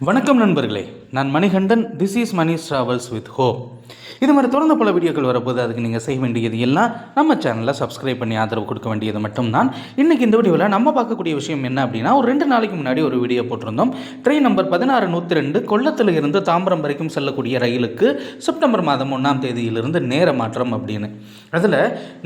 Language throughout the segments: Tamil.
வணக்கம் நண்பர்களே. நான் Manikandan this is Mani travels with hope இது மாதிரி தொடர்ந்து பல வீடியோக்கள் வரப்போது அதுக்கு நீங்கள் செய்ய வேண்டியது எல்லாம் நம்ம சேனலில் சப்ஸ்கிரைப் பண்ணி ஆதரவு கொடுக்க வேண்டியது மட்டும்தான். இன்றைக்கி இந்த வீடியோவில் நம்ம பார்க்கக்கூடிய விஷயம் என்ன அப்படின்னா ஒரு ரெண்டு நாளைக்கு முன்னாடி ஒரு வீடியோ போட்டிருந்தோம். ட்ரெயின் நம்பர் பதினாறு நூற்றி ரெண்டு கொல்லத்தில் இருந்து தாம்பரம் வரைக்கும் செல்லக்கூடிய ரயிலுக்கு செப்டம்பர் மாதம் ஒன்றாம் தேதியிலிருந்து நேர மாற்றம் அப்படின்னு. அதில்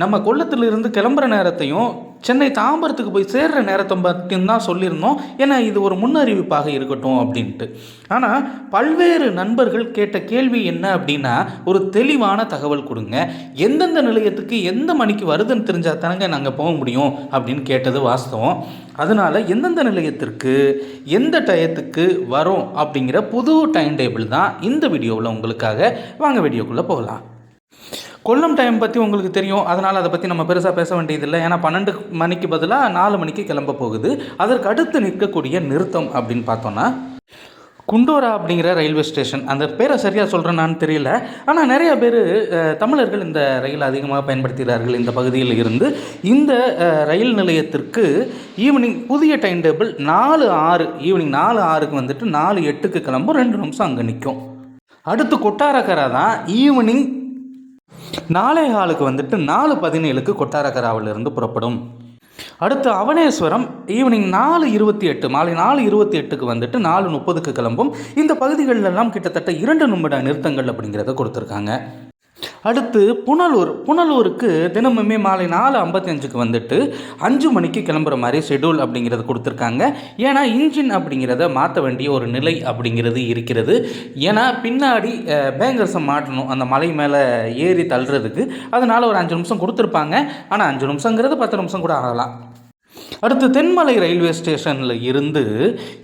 நம்ம கொல்லத்திலிருந்து கிளம்புற நேரத்தையும் சென்னை தாம்பரத்துக்கு போய் சேர்ற நேரத்தை மட்டும்தான் தான் சொல்லியிருந்தோம். ஏன்னா இது ஒரு முன்னறிவிப்பாக இருக்கட்டும் அப்படின்ட்டு. ஆனால் பல்வேறு நண்பர்கள் கேட்ட கேள்வி என்ன அப்படின்னா ஒரு தெளிவான தகவல் கொடுங்க. எந்தெந்த நிலையத்துக்கு எந்த மணிக்கு வருதுன்னு தெரிஞ்சால் தானங்க நாங்கள் போக முடியும் அப்படின்னு கேட்டது வாஸ்தவம். அதனால் எந்தெந்த நிலையத்திற்கு எந்த டயத்துக்கு வரும் அப்படிங்கிற புது டைம் டேபிள் தான் இந்த வீடியோவில் உங்களுக்காக. வாங்க வீடியோக்குள்ளே போகலாம். கொல்லம் டைம் பற்றி உங்களுக்கு தெரியும். அதனால் அதை பற்றி நம்ம பெருசாக பேச வேண்டியதில்லை. ஏன்னா பன்னெண்டு மணிக்கு பதிலாக நாலு மணிக்கு கிளம்ப போகுது. அதற்கு அடுத்து நிற்கக்கூடிய நிறுத்தம் அப்படின்னு பார்த்தோன்னா குண்டோரா அப்படிங்கிற ரயில்வே ஸ்டேஷன் அந்த பேரை சரியாக சொல்கிறேன்னான்னு தெரியல. ஆனால் நிறைய பேர் தமிழர்கள் இந்த ரயில் அதிகமாக பயன்படுத்துகிறார்கள் இந்த பகுதியில் இருந்து. இந்த ரயில் நிலையத்திற்கு ஈவினிங் புதிய டைம் டேபிள் நாலு ஆறு ஈவினிங் நாலு ஆறுக்கு வந்துட்டு நாலு எட்டுக்கு கிளம்பும். ரெண்டு நிமிஷம் அங்கே நிற்கும் அடுத்து கொட்டாரக்கரை தான் ஈவினிங் நாளை காலுக்கு வந்துட்டு நாலு பதினேழுக்கு கொட்டாரக்கராவிலிருந்து புறப்படும். அடுத்து அவனேஸ்வரம் ஈவினிங் நாலு இருபத்தி எட்டு மாலை நாலு இருபத்தி எட்டுக்கு வந்துட்டு நாலு முப்பதுக்கு கிளம்பும். இந்த பகுதிகளெல்லாம் கிட்டத்தட்ட இரண்டு நிமிட நிறுத்தங்கள் அப்படிங்கிறத கொடுத்துருக்காங்க. அடுத்து புனலூர். புனலூருக்கு தினமுமே மாலை நாலு ஐம்பத்தஞ்சுக்கு வந்துட்டு அஞ்சு மணிக்கு கிளம்புற மாதிரி ஷெட்யூல் அப்படிங்கிறது கொடுத்துருக்காங்க. ஏன்னா இன்ஜின் அப்படிங்கிறத மாற்ற வேண்டிய ஒரு நிலை அப்படிங்கிறது இருக்கிறது. ஏன்னா பின்னாடி பேங்கர்ஸை மாட்டணும். அந்த மலை மேலே ஏறி தள்ளுறதுக்கு. அதனால் ஒரு அஞ்சு நிமிஷம் கொடுத்துருப்பாங்க. ஆனால் அஞ்சு நிமிஷங்கிறது பத்து நிமிஷம் கூட ஆகலாம். அடுத்து தென்மலை ரயில்வே ஸ்டேஷனில் இருந்து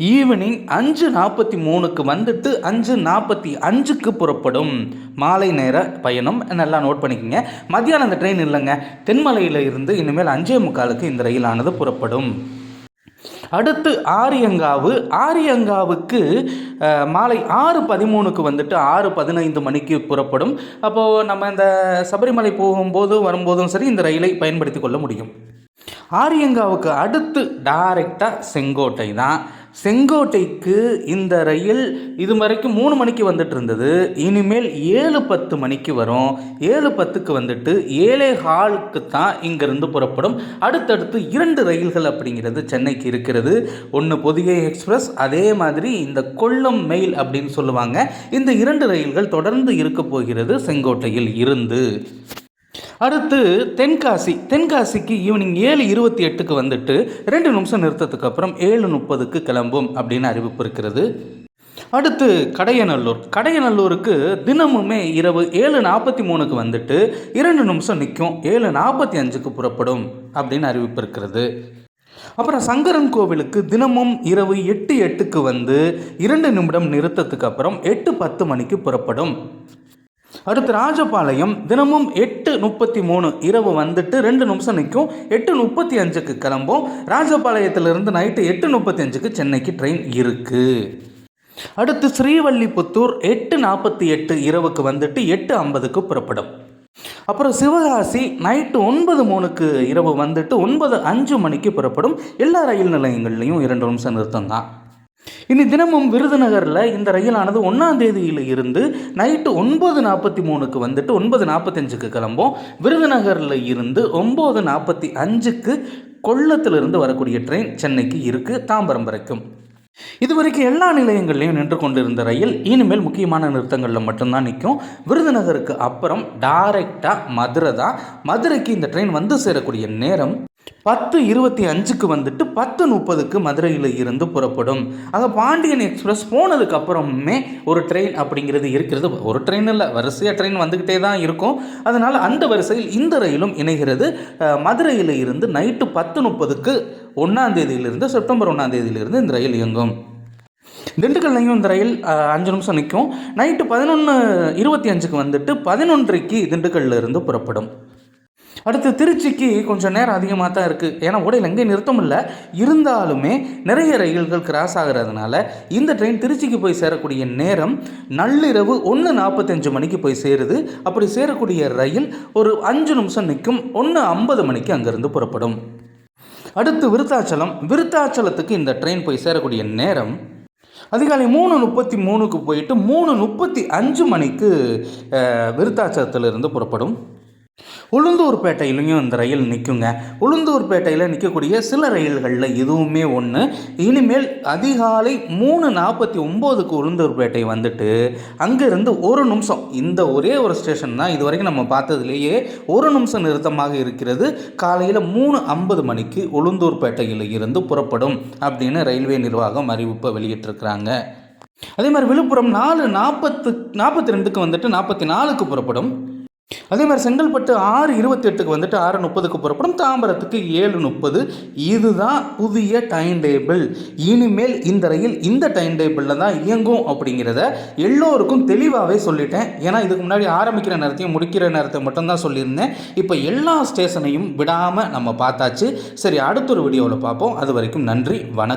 ஈவினிங் அஞ்சு நாற்பத்தி மூணுக்கு வந்துட்டு அஞ்சு நாற்பத்தி அஞ்சுக்கு புறப்படும் மாலை நேர பயணம். நல்லா நோட் பண்ணிக்கோங்க. மத்தியானம் அந்த ட்ரெயின் இல்லைங்க. தென்மலையில் இருந்து இனிமேல் அஞ்சே முக்காலுக்கு இந்த ரயிலானது புறப்படும். அடுத்து ஆரியங்காவு. ஆரியங்காவுக்கு மாலை ஆறு பதிமூணுக்கு வந்துட்டு ஆறு பதினைந்து மணிக்கு புறப்படும். அப்போது நம்ம இந்த சபரிமலை போகும்போது வரும்போதும் சரி இந்த ரயிலை பயன்படுத்தி கொள்ள முடியும். ஆரியங்காவுக்கு அடுத்து டைரெக்டாக செங்கோட்டை தான். செங்கோட்டைக்கு இந்த ரயில் இது வரைக்கும் மூணு மணிக்கு வந்துட்டு இருந்தது இனிமேல் ஏழு பத்து மணிக்கு வரும். ஏழு பத்துக்கு வந்துட்டு ஏழே ஹாலுக்கு தான் இங்கேருந்து புறப்படும். அடுத்தடுத்து இரண்டு ரயில்கள் அப்படிங்கிறது சென்னைக்கு இருக்கிறது. ஒன்று பொதிகை எக்ஸ்பிரஸ் அதே மாதிரி இந்த கொல்லம் மெயில் அப்படின்னு சொல்லுவாங்க. இந்த இரண்டு ரயில்கள் தொடர்ந்து இருக்க போகிறது செங்கோட்டையில் இருந்து. அடுத்து தென்காசி. தென்காசிக்கு ஈவினிங் ஏழு இருபத்தி எட்டுக்கு வந்துட்டு ரெண்டு நிமிஷம் நிறுத்தத்துக்கு அப்புறம் ஏழு முப்பதுக்கு கிளம்பும் அப்படின்னு அறிவிப்பு இருக்கிறது. அடுத்து கடையநல்லூர். கடையநல்லூருக்கு தினமுமே இரவு ஏழு நாற்பத்தி மூணுக்கு வந்துட்டு இரண்டு நிமிஷம் நிற்கும். ஏழு நாற்பத்தி அஞ்சுக்கு புறப்படும் அப்படின்னு அறிவிப்பு இருக்கிறது. அப்புறம் சங்கரன் கோவிலுக்கு தினமும் இரவு எட்டு எட்டுக்கு வந்து இரண்டு நிமிடம் நிறுத்தத்துக்கு அப்புறம் எட்டு பத்து மணிக்கு புறப்படும். அடுத்து ராஜபாளையம் தினமும் எட்டு முப்பத்தி மூணு இரவு வந்துட்டு ரெண்டு நிமிஷம் நிற்கும். எட்டு முப்பத்தி அஞ்சுக்கு கிளம்பும். ராஜபாளையத்திலிருந்து நைட்டு எட்டு முப்பத்தி அஞ்சுக்கு சென்னைக்கு ட்ரெயின் இருக்குது அடுத்து ஸ்ரீவல்லிபுத்தூர் எட்டு நாற்பத்தி எட்டு இரவுக்கு வந்துட்டு எட்டு ஐம்பதுக்கு புறப்படும். அப்புறம் சிவகாசி நைட்டு ஒன்பது மூணுக்கு இரவு வந்துட்டு ஒன்பது அஞ்சு மணிக்கு புறப்படும். எல்லா ரயில் நிலையங்கள்லையும் இரண்டு நிமிஷம் நிறுத்தம் தான் இனி தினமும் விருதுநகரில் இந்த ரயிலானது ஒன்றாம் தேதியில் இருந்து நைட்டு ஒன்பது நாற்பத்தி மூணுக்கு வந்துட்டு ஒன்பது நாற்பத்தஞ்சுக்கு கிளம்பும். விருதுநகரில் இருந்து ஒம்பது நாற்பத்தி அஞ்சுக்கு கொல்லத்திலிருந்து வரக்கூடிய ட்ரெயின் சென்னைக்கு இருக்குது தாம்பரம் வரைக்கும். இதுவரைக்கும் எல்லா நிலையங்கள்லையும் நின்று கொண்டிருந்த ரயில் இனிமேல் முக்கியமான நிறுத்தங்களில் மட்டும்தான் நிற்கும். விருதுநகருக்கு அப்புறம் டைரெக்டாக மதுரை தான் மதுரைக்கு இந்த ட்ரெயின் வந்து சேரக்கூடிய நேரம் பத்து இருபத்தி அஞ்சுக்கு வந்துட்டு பத்து முப்பதுக்கு மதுரையில் இருந்து புறப்படும். ஆக பாண்டியன் எக்ஸ்பிரஸ் போனதுக்கு அப்புறமே ஒரு ட்ரெயின் அப்படிங்கிறது இருக்கிறது. ஒரு ட்ரெயின் இல்லை வரிசையாக ட்ரெயின் வந்துக்கிட்டே தான் இருக்கும். அதனால் அந்த வரிசையில் இந்த ரயிலும் இணைகிறது. மதுரையில் இருந்து நைட்டு பத்து முப்பதுக்கு ஒன்றாம் தேதியிலிருந்து செப்டம்பர் ஒன்றாம் தேதியிலிருந்து இந்த ரயில் இயங்கும். திண்டுக்கல்லையும் இந்த ரயில் அஞ்சு நிமிஷம் நிற்கும். நைட்டு பதினொன்று இருபத்தி அஞ்சுக்கு வந்துட்டு பதினொன்றைக்கு திண்டுக்கல்லிருந்து புறப்படும். அடுத்து திருச்சிக்கு கொஞ்சம் நேரம் அதிகமாக தான் இருக்குது ஏன்னா உடையில் எங்கேயும் நிறுத்தம் இல்லை. இருந்தாலுமே நிறைய ரயில்கள் கிராஸ் ஆகிறதுனால இந்த ட்ரெயின் திருச்சிக்கு போய் சேரக்கூடிய நேரம் நள்ளிரவு ஒன்று நாற்பத்தஞ்சு மணிக்கு போய் சேருது. அப்படி சேரக்கூடிய ரயில் ஒரு அஞ்சு நிமிஷம் நிற்கும். ஒன்று ஐம்பது மணிக்கு அங்கேருந்து புறப்படும். அடுத்து விருத்தாச்சலம். விருத்தாச்சலத்துக்கு இந்த ட்ரெயின் போய் சேரக்கூடிய நேரம் அதிகாலை மூணு முப்பத்தி மூணுக்கு போயிட்டு மூணு முப்பத்தி அஞ்சு மணிக்கு விருத்தாச்சலத்திலிருந்து புறப்படும். உளுந்தூர்பேட்டையிலையும் இந்த ரயில் நிற்குங்க உளுந்தூர்பேட்டையில் நிற்கக்கூடிய சில ரயில்களில் இதுவுமே ஒன்று இனிமேல் அதிகாலை மூணு நாற்பத்தி ஒம்போதுக்கு உளுந்தூர்பேட்டை வந்துட்டு அங்கேருந்து ஒரு நிமிஷம் இந்த ஒரே ஒரு ஸ்டேஷன் தான் இது வரைக்கும் நம்ம பார்த்ததுலேயே ஒரு நிமிஷம் நிறுத்தமாக இருக்கிறது. காலையில் மூணு ஐம்பது மணிக்கு உளுந்தூர்பேட்டையில் இருந்து புறப்படும் அப்படின்னு ரயில்வே நிர்வாகம் அறிவிப்பை வெளியிட்டிருக்கிறாங்க. அதே மாதிரி விழுப்புரம் நாலு நாற்பத்து நாற்பத்தி ரெண்டுக்கு வந்துட்டு நாற்பத்தி நாலுக்கு புறப்படும். அதே மாதிரி செங்கல்பட்டு ஆறு இருபத்தி எட்டுக்கு வந்துட்டு ஆறு முப்பதுக்கு புறப்படும். தாம்பரத்துக்கு ஏழு முப்பது. இதுதான் புதிய டைம் டேபிள் இனிமேல் இந்த ரயில் இந்த டைம் டேபிளில் தான் இயங்கும் அப்படிங்கிறத எல்லோருக்கும் தெளிவாகவே சொல்லிட்டேன். ஏன்னா இதுக்கு முன்னாடி ஆரம்பிக்கிற நேரத்தையும் முடிக்கிற நேரத்தை மட்டும்தான் சொல்லியிருந்தேன். இப்போ எல்லா ஸ்டேஷனையும் விடாமல் நம்ம பார்த்தாச்சு. சரி அடுத்த ஒரு வீடியோவில் பார்ப்போம். அது வரைக்கும் நன்றி வணக்கம்.